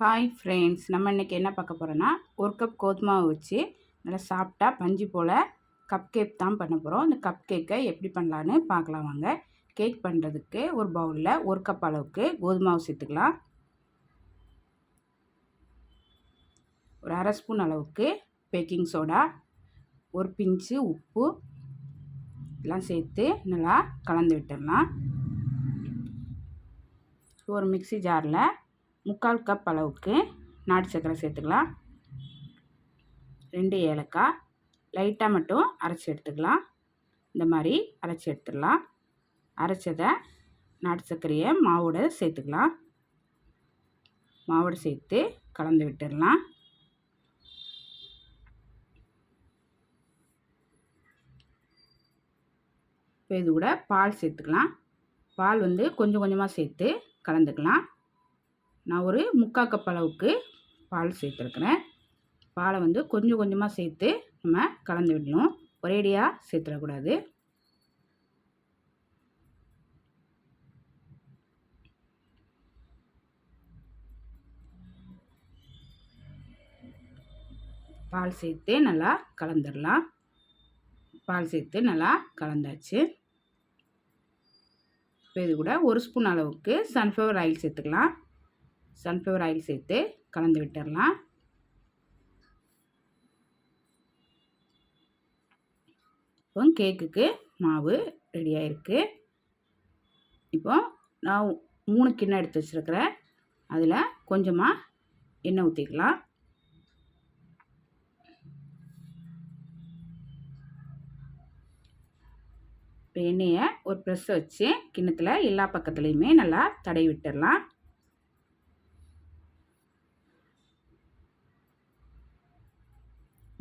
Hi friends நம்ம இன்றைக்கி என்ன பார்க்க போகிறோன்னா ஒரு கப் கோதுமாவை வச்சு நல்லா சாப்பிட்டா பஞ்சு போல் கப் கேக் தான் பண்ண போகிறோம் இந்த கப் கேக்கை எப்படி பண்ணலான்னு பார்க்கலாம் வாங்க. கேக் பண்ணுறதுக்கு ஒரு பவுலில் ஒரு கப் அளவுக்கு கோதுமாவை சேர்த்துக்கலாம். ஒரு அரை ஸ்பூன் அளவுக்கு பேக்கிங் சோடா ஒரு பிஞ்சு உப்பு எல்லாம் சேர்த்து நல்லா கலந்து விட்டுடலாம். ஒரு மிக்சி ஜாரில் முக்கால் கப் அளவுக்கு நாட்டு சர்க்கரை சேர்த்துக்கலாம். ரெண்டு ஏலக்காய் லைட்டாக மட்டும் அரைச்சி எடுத்துக்கலாம். இந்த மாதிரி அரைச்சி எடுத்துடலாம். அரைச்சதை நாட்டு சர்க்கரையை மாவோட சேர்த்துக்கலாம். மாவோடு சேர்த்து கலந்து விட்டுடலாம். இப்போ இது கூட பால் சேர்த்துக்கலாம். பால் வந்து கொஞ்சம் கொஞ்சமாக சேர்த்து கலந்துக்கலாம். நான் ஒரு முக்கால் கப் அளவுக்கு பால் சேர்த்துருக்குறேன். பாலை வந்து கொஞ்சம் கொஞ்சமாக சேர்த்து நம்ம கலந்து விடணும். ஒரேடியாக சேர்த்துடக்கூடாது. பால் சேர்த்து நல்லா கலந்துடலாம். பால் சேர்த்து நல்லா கலந்தாச்சு. இப்போ இது கூட ஒரு ஸ்பூன் அளவுக்கு சன்ஃப்ளவர் ஆயில் சேர்த்துக்கலாம். சன்ஃப்ளவர் ஆயில் சேர்த்து கலந்து விட்டுடலாம். இப்போ கேக்குக்கு மாவு ரெடியாக இருக்குது இப்போ நான் மூணு கிண்ணம் எடுத்து வச்சுருக்கிறேன். அதில் கொஞ்சமாக எண்ணெய் ஊற்றிக்கலாம் இப்போ எண்ணெயை ஒரு ப்ரெஸ் வச்சு கிண்ணத்தில் எல்லா பக்கத்துலேயுமே நல்லா தடவி விட்டுடலாம்.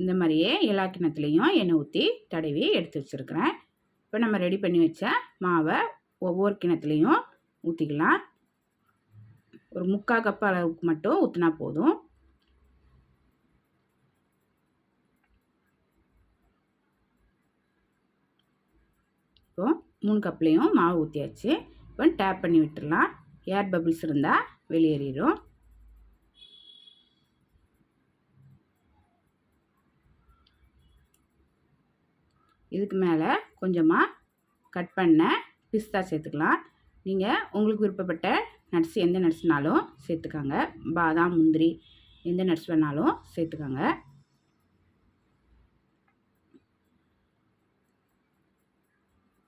இந்த மாதிரியே எல்லா கிணத்துலேயும் எண்ணெய் ஊற்றி தடவி எடுத்து வச்சுருக்கிறேன். இப்போ நம்ம ரெடி பண்ணி வச்ச மாவை ஒவ்வொரு கிணத்துலேயும் ஊற்றிக்கலாம் ஒரு முக்கால் கப் அளவுக்கு மட்டும் ஊற்றினா போதும். இப்போ மூணு கப்லேயும் மாவு ஊற்றியாச்சு இப்போ டேப் பண்ணி விட்டுடலாம் ஏர் பபிள்ஸ் இருந்தால் வெளியேறிடும். இதுக்கு மேலே கொஞ்சமாக கட் பண்ண பிஸ்தா சேர்த்துக்கலாம். நீங்கள் உங்களுக்கு விருப்பப்பட்ட நட்ஸ் எந்த நட்ஸ்னாலும் சேர்த்துக்காங்க. பாதாம் முந்திரி எந்த நட்ஸ் வேணாலும் சேர்த்துக்காங்க.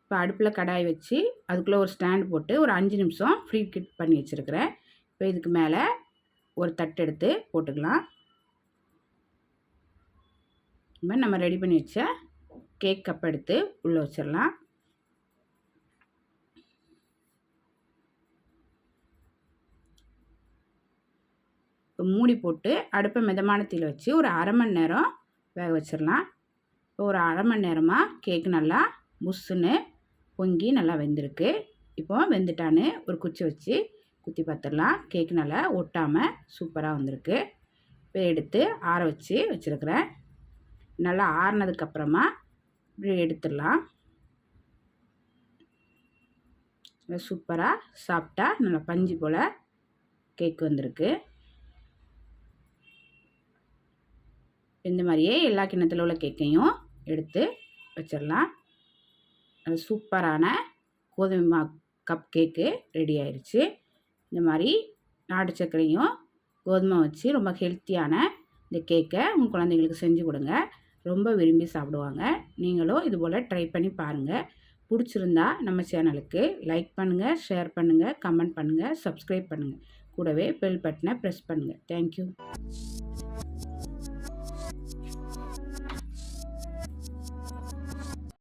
இப்போ அடுப்பில் கடாய் வச்சு அதுக்குள்ளே ஒரு ஸ்டாண்ட் போட்டு ஒரு அஞ்சு நிமிஷம் ஃப்ரீ கிட் பண்ணி வச்சுருக்கிறேன். இப்போ இதுக்கு மேலே ஒரு தட்டு எடுத்து போட்டுக்கலாம். நம்ம ரெடி பண்ணி வச்ச கேக் கப் எடுத்து உள்ளே வச்சிடலாம். இப்போ மூடி போட்டு அடுப்பை மிதமான தீயில் வச்சு ஒரு அரை மணி நேரம் வேக வச்சிடலாம். இப்போ ஒரு அரை மணி நேரமாக கேக் நல்லா முஸ்ஸுன்னு பொங்கி நல்லா வெந்திருக்கு. இப்போ வெந்துட்டான்னு ஒரு குச்சி வச்சு குத்தி பார்த்துடலாம் கேக் நல்லா ஒட்டாமல் சூப்பராக வந்திருக்கு. இப்போ எடுத்து ஆற வச்சு வச்சுருக்கிறேன். நல்லா ஆறினதுக்கப்புறமா எடுத்துடலாம். எடுத்துடலாம் சூப்பராக சாப்பிட்டா நல்லா பஞ்சு போல் கேக் வந்திருக்கு. இந்த மாதிரியே எல்லா கிண்ணத்தில் உள்ள கேக்கையும் எடுத்து வச்சிடலாம். அது சூப்பரான கோதுமை கப் கேக்கு ரெடி ஆயிடுச்சு இந்த மாதிரி நாட்டு சர்க்கரையும் கோதுமை வச்சு ரொம்ப ஹெல்த்தியான இந்த கேக்கை உங்கள் குழந்தைங்களுக்கு செஞ்சு கொடுங்க. ரொம்ப விரும்பி சாப்பிடுவாங்க. நீங்களும் இது போல் ட்ரை பண்ணி பாருங்கள் பிடிச்சிருந்தா நம்ம சேனலுக்கு லைக் பண்ணுங்கள் ஷேர் பண்ணுங்கள் கமெண்ட் பண்ணுங்கள் சப்ஸ்கிரைப் பண்ணுங்கள் கூடவே பெல் பட்டனை ப்ரெஸ் பண்ணுங்கள் தேங்க்யூ